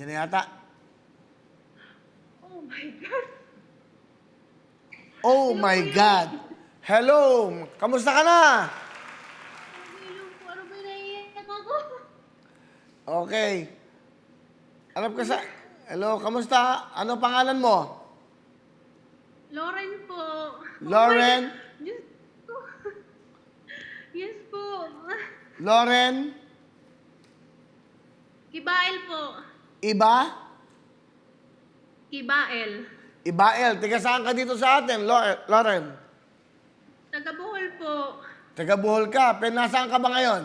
Yan na yata. Oh my God. Oh my God. Hello. Kamusta ka na? Hello ano ba naiiyak ako? Okay. Alam ka sa... Hello, kamusta? Ano pangalan mo? Lauren po. Lauren? Oh my God. Diyos ko. Yes po. Lauren? Kibael po. Iba? Kibael. Ibael. Tiga saan ka dito sa atin, Lau- Lauren? Taga Bohol po. Taga Bohol ka. Pero nasaan ka ba ngayon?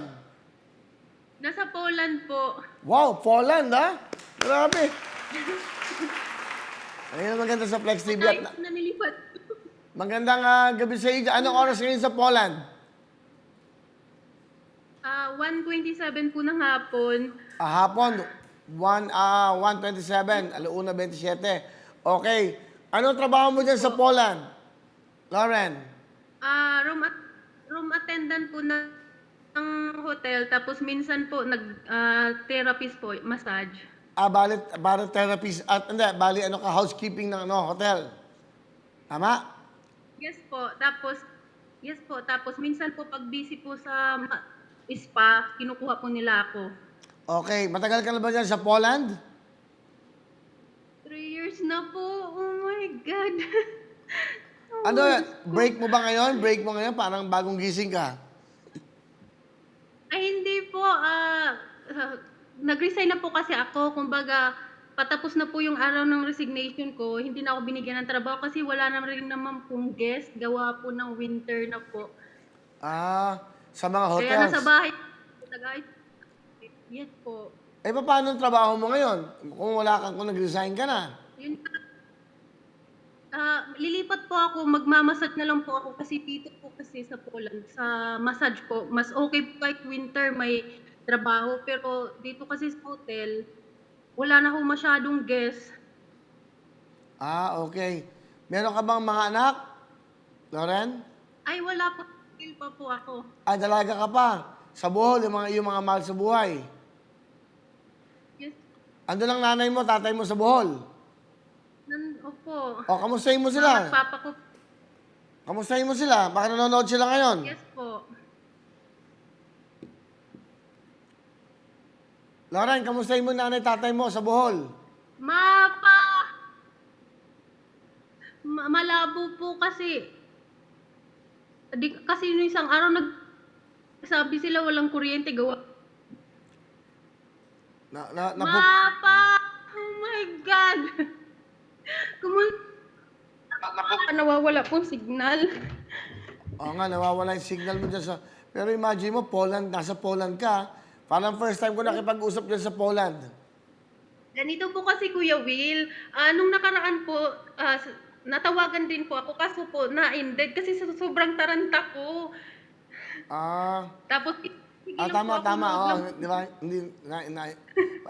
Nasa Poland po. Wow, Poland, ha? Grabe. Ayun ang maganda sa Flex TV. At Tayo na nilipat. magandang ah, gabi sa iyo. Anong oras ngayon sa Poland? Ah, 1.27 po ng hapon. Ah, hapon, 1, ah 1.27, alauna 27. Okay. Anong trabaho mo dyan sa Poland? Lauren? Ah, room at room attendant po na ng hotel tapos minsan po nag ah, therapist po, massage. Ah, bali, bali therapist, at hindi, bali ano ka, housekeeping ng ano, hotel. Tama? Yes po. Tapos yes po. Tapos minsan po pag busy po sa ma- spa, kinukuha po nila ako. Okay. Matagal ka na ba dyan sa Poland? Three years na po. Oh my God. Ano, break mo ba ngayon? Break mo ngayon? Parang bagong gising ka. Ay, hindi po. ah, nag-resign na po kasi ako. Kumbaga, patapos na po yung araw ng resignation ko. Hindi na ako binigyan ng trabaho kasi wala na rin naman pong guest. Gawa po ng winter na po. Ah, sa mga hotels. Kaya nasa bahay. Tagay. Yes po. Eh, paano ang trabaho mo ngayon? Kung wala kang, kung nag-resign ka na. Yun Ah, lilipat po ako, magmamasage na lang po ako kasi dito po kasi sa Poland, sa massage po. Mas okay po kahit winter may trabaho, pero dito kasi sa hotel, wala na ho masyadong guest. Ah, okay. Meron ka bang mga anak? Lauren? Ay, wala po. Still pa po ako. Ah, dalaga ka pa. Sa Bohol, yung mga, yung mga mahal sa buhay. Ando lang nanay mo, tatay mo sa Bohol. Nan, opo. O, kamustahin mo sila? papa ko. Kamustahin mo sila? Baka nanonood sila ngayon. Yes po. Lauren, kamustahin mo nanay, tatay mo sa Bohol? Mapa! Ma- malabo po kasi. Di, kasi nung isang araw nag sabi sila walang kuryente gawa. Na, na, na, Mapa! Oh my God! Kumun... Nawawala pong signal. Oo nga, nawawala yung signal mo dyan sa... Pero imagine mo, Poland, nasa Poland ka. Parang first time ko nakipag-usap dyan sa Poland. Ganito po kasi Kuya Will, ah, nung nakaraan po, ah, s- natawagan din po ako kaso po na-ended kasi sobrang taranta ko. Ah, Tapos, ah tama, tama. Oh, di ba? Hindi, na, na.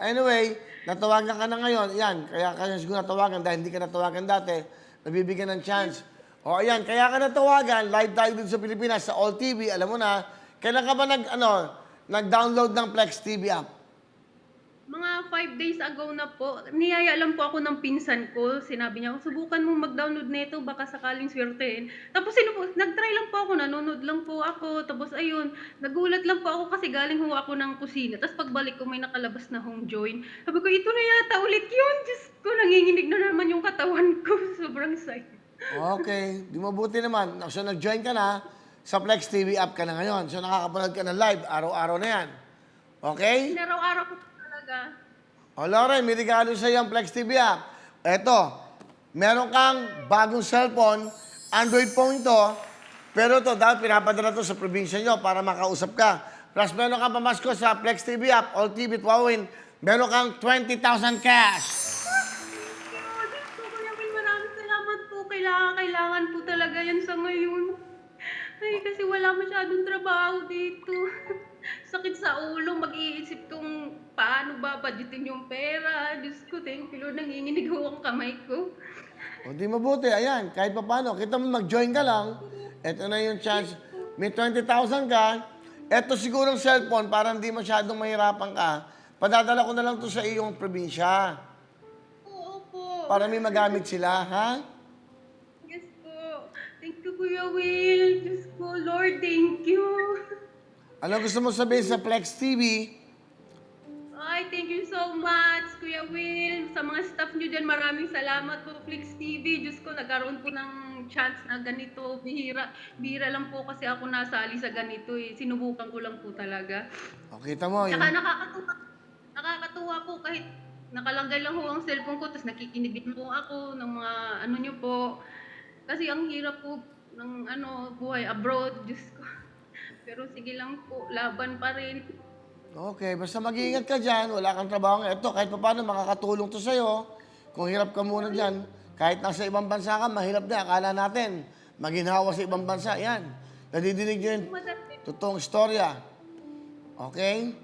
Anyway, natawagan ka na ngayon. Yan, kaya kaya siguro natawagan dahil hindi ka natawagan dati. Nabibigyan ng chance. O, ayan, kaya ka natawagan. Live tayo dito sa Pilipinas, sa All TV. Alam mo na, kailan ka ba nag, ano, nag-download ng Plex TV app? Mga five days ago na po, niyaya lang po ako ng pinsan ko. Sinabi niya, subukan mo mag-download nito, baka sakaling swertein. Tapos sino po, nag-try lang po ako, nanonood lang po ako. Tapos ayun, nagulat lang po ako kasi galing ho ako ng kusina. Tapos pagbalik ko may nakalabas na home join. Sabi ko, ito na yata ulit yun. Diyos ko, nanginginig na naman yung katawan ko. Sobrang excited. Okay, di mabuti naman. So, nag-join ka na, sa Plex TV app ka na ngayon. So, nakakapanood ka ng live, araw-araw na yan. Okay? Araw-araw ko talaga. O, Lauren, may regalo sa ang Plex TV app. Eto, meron kang bagong cellphone, Android phone to, pero to dapat pinapadala to sa probinsya nyo para makausap ka. Plus, meron kang pamasko sa Plex TV app, All TV at. Meron kang 20,000 cash. Kailangan, kailangan po talaga yan sa ngayon. Ay, kasi wala masyadong trabaho dito. Sakit sa ulo, mag-iisip kung paano ba budgetin yung pera. Diyos ko, thank you Lord, nanginginig ho ang kamay ko. O di mabuti, ayan, kahit pa paano, kita mo mag-join ka lang, eto na yung chance, may 20,000 ka, eto sigurong cellphone para hindi masyadong mahirapan ka, padadala ko na lang to sa iyong probinsya. Oo po. Para may magamit sila, ha? Yes po. Thank you, Kuya Will. Diyos ko, Lord, thank you. Ano gusto mo sabihin sa Flex TV? Ay, thank you so much, Kuya Will. Sa mga staff nyo dyan, maraming salamat po, Flix TV. Diyos ko, nagkaroon po ng chance na ganito. Bihira, bihira lang po kasi ako nasali sa ganito eh. Sinubukan ko lang po talaga. O, kita mo, yung, Tsaka nakakatuwa, nakakatuwa po kahit nakalagay lang ho ang cellphone ko, tapos nakikinig din po ako ng mga ano nyo po. Kasi ang hirap po ng ano, buhay abroad, Diyos ko. Pero sige lang po, laban pa rin. Okay, basta mag-iingat ka dyan, wala kang trabaho. Ito, kahit pa paano, makakatulong to sa'yo. Kung hirap ka muna dyan, kahit nasa ibang bansa ka, mahirap na. Akala natin, maginhawa sa ibang bansa. Yan. Nadidinig nyo yung totoong istorya. Okay?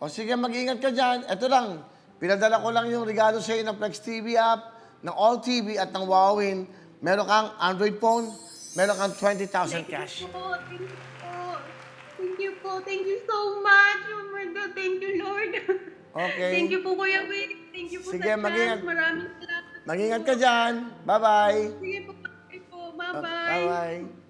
O sige, mag-ingat ka dyan. Ito lang, pinadala ko lang yung regalo sa'yo ng Flex TV app, ng All TV at ng Wowin. Meron kang Android phone, meron kang 20,000 cash. Thank you po, thank you po. Thank you so much. Oh my God, thank you Lord. Okay. Thank you po Kuya Will. Thank you po Sige, sa mag-ingat. chance. Maraming salamat. Mag-ingat ka dyan. Bye-bye. Sige po, bye po. Bye-bye. Bye-bye.